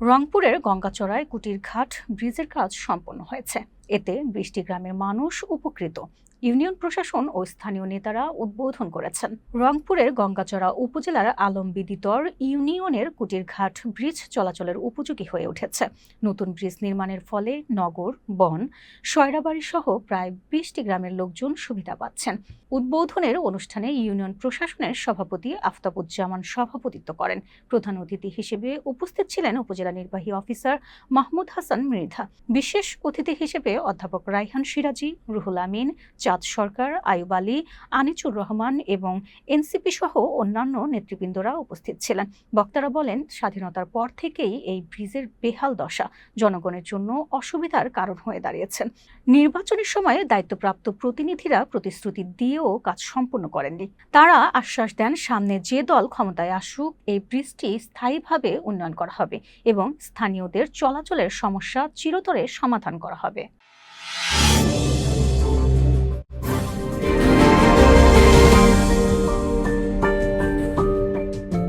রংপুরের গঙ্গাচড়ায় কুটির ঘাট ব্রিজের কাজ সম্পন্ন হয়েছে। এতে বৃষ্টি গ্রামের মানুষ উপকৃত। ইউনিয়ন প্রশাসন ও স্থানীয় নেতারা উদ্বোধন করেছেন। রংপুরের গঙ্গাচড়া উপজেলার আলমবিদিতর ইউনিয়নের কুটিরঘাট ব্রিজ চলাচলের উপযোগী হয়ে উঠেছে। নতুন ব্রিজ নির্মাণের ফলে নগর, বন, সয়রাবাড়ি সহ প্রায় বিশটি গ্রামের লোকজন সুবিধা পাচ্ছেন। উদ্বোধনের অনুষ্ঠানে ইউনিয়ন প্রশাসনের সভাপতি আফতাবুজ্জামান সভাপতিত্ব করেন। প্রধান অতিথি হিসেবে উপস্থিত ছিলেন উপজেলা নির্বাহী অফিসার মাহমুদ হাসান মৃধা। বিশেষ অতিথি হিসেবে অধ্যাপক রাইহান সিরাজি, রুহুল আমিন, চাঁদ সরকার, আয়ুব আলী, আনিচুর রহমান এবং এনসিপি সহ অন্যান্য নেতৃবৃন্দরা উপস্থিত ছিলেন। বক্তারা বলেন, স্বাধীনতার পর থেকেই এই ব্রিজের বেহাল দশা জনগণের জন্য অসুবিধার কারণ হয়ে দাঁড়িয়েছেন। নির্বাচনের সময় দায়িত্বপ্রাপ্ত প্রতিনিধিরা প্রতিশ্রুতি দিয়েও কাজ সম্পন্ন করেননি। তারা আশ্বাস দেন, সামনে যে দল ক্ষমতায় আসুক, এই ব্রিজটি স্থায়ীভাবে উন্নয়ন করা হবে এবং স্থানীয়দের চলাচলের সমস্যা চিরতরে সমাধান করা হবে।